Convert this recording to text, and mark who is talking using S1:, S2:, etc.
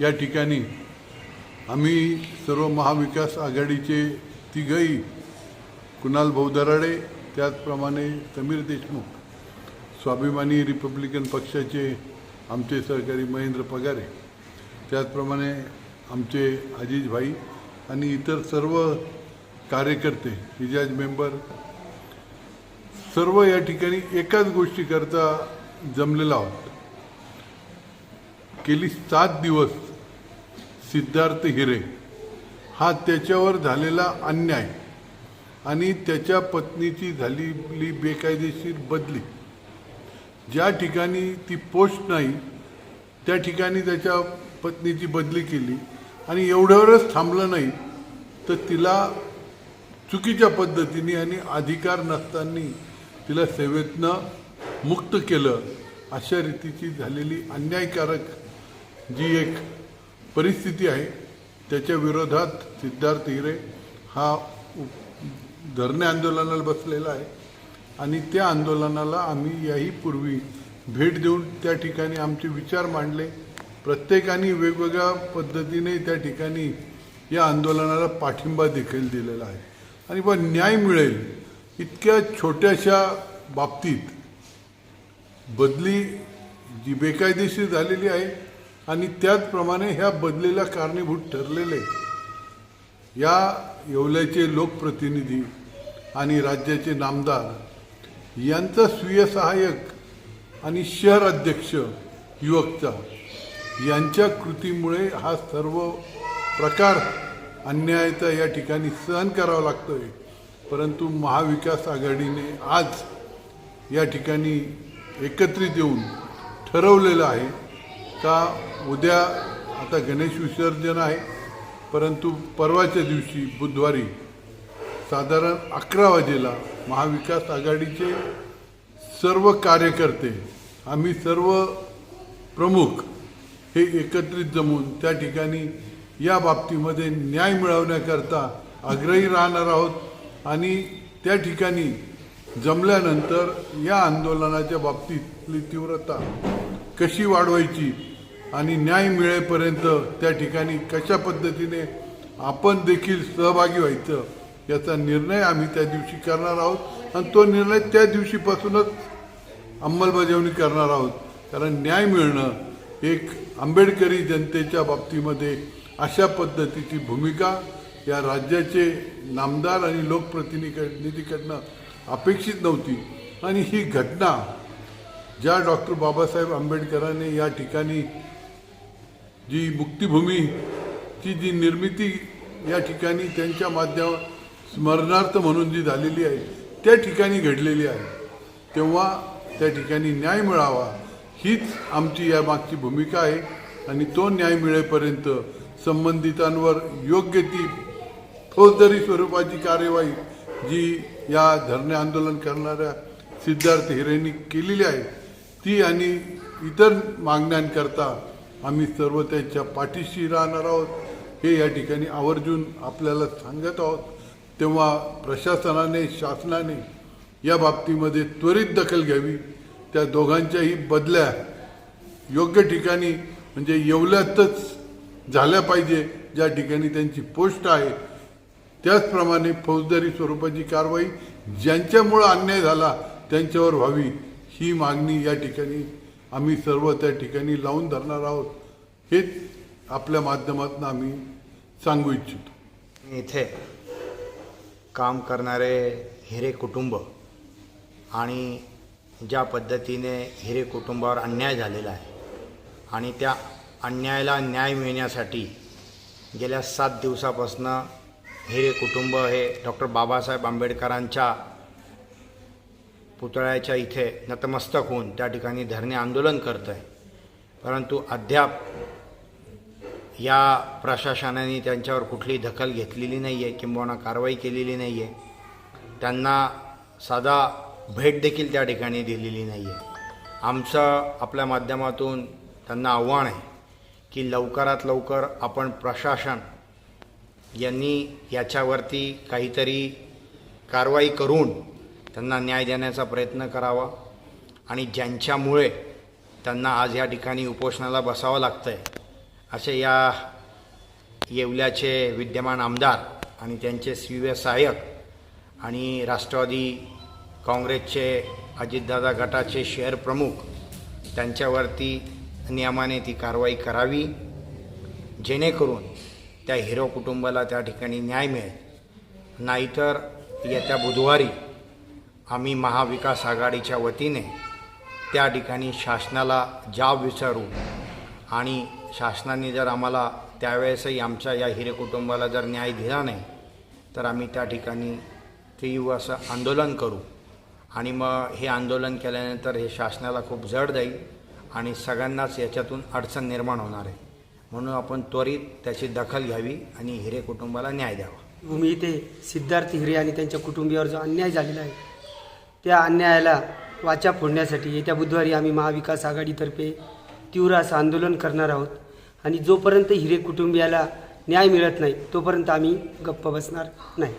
S1: या ठिकाणी आम्ही सर्व महाविकास आघाडीचे तिघही कुणाल भाऊ दराडे त्याचप्रमाणे समीर देशमुख स्वाभिमानी रिपब्लिकन पक्षाचे आमचे सहकारी महेंद्र पगारे त्याचप्रमाणे आमचे अजिज भाई आणि इतर सर्व कार्यकर्ते हिजाज मेंबर सर्व या ठिकाणी एकाच गोष्टीकरता जमलेला आहोत. गेली सात दिवस सिद्धार्थ हिरे. हा त्याच्यावर झालेला अन्याय आणि त्याच्या पत्नीची झालेली बेकायदेशीर बदली. ज्या ठिकाणी ती पोस्ट नाही त्या ठिकाणी त्याच्या पत्नीची बदली केली आणि एवढ्यावरच थांबलं नाही तर तिला चुकीच्या पद्धतीने आणि अधिकार नसताना तिला सेवेतनं मुक्त केलं अशा रीतीची झालेली अन्यायकारक जी एक परिस्थिती आहे त्याच्या विरोधात सिद्धार्थ हिरे हा धरणे आंदोलनाला बसलेला आहे आणि त्या आंदोलनाला आम्ही याही पूर्वी भेट देऊन त्या ठिकाणी आमचे विचार मांडले. प्रत्येकाने वेगवेगळ्या पद्धतीने त्या ठिकाणी या आंदोलनाला पाठिंबा देखील दिलेला आहे. आणि व न्याय मिळेल इतक्या छोट्याशा बाबतीत बदली जी बेकायदेशीर झालेली आहे आणि त्याचप्रमाणे ह्या बदलेल्या कारणीभूत ठरलेले या येवल्याचे लोकप्रतिनिधी आणि राज्याचे नामदार यांचा स्वीय सहाय्यक आणि शहर अध्यक्ष युवकचा यांच्या कृतीमुळे हा सर्व प्रकार अन्यायाचा या ठिकाणी सहन करावा लागतोय. परंतु महाविकास आघाडीने आज या ठिकाणी एकत्रित येऊन ठरवलेलं आहे का उद्या आता गणेश विसर्जन आहे परंतु परवाच्या दिवशी बुधवारी साधारण अकरा वाजेला महाविकास आघाडीचे सर्व कार्यकर्ते आम्ही सर्व प्रमुख हे एकत्रित जमून त्या ठिकाणी या बाबतीमध्ये न्याय मिळवण्याकरता आग्रही राहणार आहोत आणि त्या ठिकाणी जमल्यानंतर या आंदोलनाच्या बाबतीतली तीव्रता कशी वाढवायची आणि न्याय मिळेपर्यंत त्या ठिकाणी कशा पद्धतीने आपण देखील सहभागी व्हायचं याचा निर्णय आम्ही त्या दिवशी करणार आहोत. आणि तो निर्णय त्या दिवशीपासूनच अंमलबजावणी करणार आहोत. कारण न्याय मिळणं एक आंबेडकरी जनतेच्या बाबतीमध्ये अशा पद्धतीची भूमिका या राज्याचे नामदार आणि लोकप्रतिनिधीकडनं अपेक्षित नव्हती. आणि ही घटना ज्या डॉक्टर बाबासाहेब आंबेडकरांनी या ठिकाणी जी मुक्तिभूमीची जी निर्मिती या ठिकाणी त्यांच्या माध्यम स्मरणार्थ म्हणून जी झालेली आहे त्या ठिकाणी घडलेली आहे. तेव्हा त्या ठिकाणी न्याय मिळावा हीच आमची या मागची भूमिका आहे आणि तो न्याय मिळेपर्यंत संबंधितांवर योग्य ती फौजदारी स्वरूपाची कार्यवाही जी या धरणे आंदोलन करणाऱ्या सिद्धार्थ हिरेंनी केलेली आहे ती आणि इतर मागण्यांकरता आम्ही सर्व त्यांच्या पाठीशी राहणार आहोत. हे या ठिकाणी आवर्जून आपल्याला सांगत आहोत. तेव्हा प्रशासनाने शासनाने या बाबतीमध्ये त्वरित दखल घ्यावी. त्या दोघांच्याही बदल्या योग्य ठिकाणी म्हणजे येवल्यातच झाल्या पाहिजे ज्या ठिकाणी त्यांची पोस्ट आहे. त्याचप्रमाणे फौजदारी स्वरूपाची कारवाई ज्यांच्यामुळं अन्याय झाला त्यांच्यावर व्हावी. ही मागणी या ठिकाणी आम्ही सर्व त्या ठिकाणी लावून धरणार आहोत हेच आपल्या माध्यमातून आम्ही सांगू इच्छितो.
S2: इथे काम करणारे हिरे कुटुंब आणि ज्या पद्धतीने हिरे कुटुंबावर अन्याय झालेला आहे आणि त्या अन्यायाला न्याय मिळण्यासाठी गेल्या सात दिवसापासनं हिरे कुटुंब हे डॉक्टर बाबासाहेब आंबेडकरांच्या पुतळ्याच्या इथे नतमस्तक होऊन त्या ठिकाणी धरणे आंदोलन करत आहे परंतु अद्याप या प्रशासनाने त्यांच्यावर कुठली दखल घेतलेली नाही आहे किंबहुना कारवाई केलेली नाही आहे त्यांना साधा भेट देखील त्या ठिकाणी दिलेली नाही आहे आमचं आपल्या माध्यमातून त्यांना आव्हान आहे की लवकरात लवकर आपण प्रशासन यांनी याच्यावरती काहीतरी कारवाई करून त्यांना न्याय देण्याचा प्रयत्न करावा आणि ज्यांच्यामुळे त्यांना आज या ठिकाणी उपोषणाला बसावं लागतं आहे असे या येवल्याचे विद्यमान आमदार आणि त्यांचे स्वीय सहाय्यक आणि राष्ट्रवादी काँग्रेसचे अजितदादा गटाचे शहर प्रमुख त्यांच्यावरती नियमाने ती कारवाई करावी जेणेकरून त्या हिरो कुटुंबाला त्या ठिकाणी न्याय मिळेल. नाहीतर येत्या बुधवारी आम्ही महाविकास आघाडीच्या वतीने त्या ठिकाणी शासनाला जाब विचारू आणि शासनाने जर आम्हाला त्यावेळेसही आमच्या या हिरे कुटुंबाला जर न्याय दिला नाही तर आम्ही त्या ठिकाणी तीव्र असं आंदोलन करू. आणि मग हे आंदोलन केल्यानंतर हे शासनाला खूप जड जाईल आणि सगळ्यांनाच याच्यातून अडचण निर्माण होणार आहे. म्हणून आपण त्वरित त्याची दखल घ्यावी आणि हिरे कुटुंबाला न्याय द्यावा.
S3: भूमी इथे सिद्धार्थ हिरे आणि त्यांच्या कुटुंबियावर जो अन्याय झालेला आहे त्या अन्यायाला वाचा फोडण्यासाठी येत्या बुधवारी आम्ही महाविकास आघाडीतर्फे तीव्र असं आंदोलन करणार आहोत. आणि जोपर्यंत हिरे कुटुंबियाला न्याय मिळत नाही तोपर्यंत आम्ही गप्प बसणार नाही.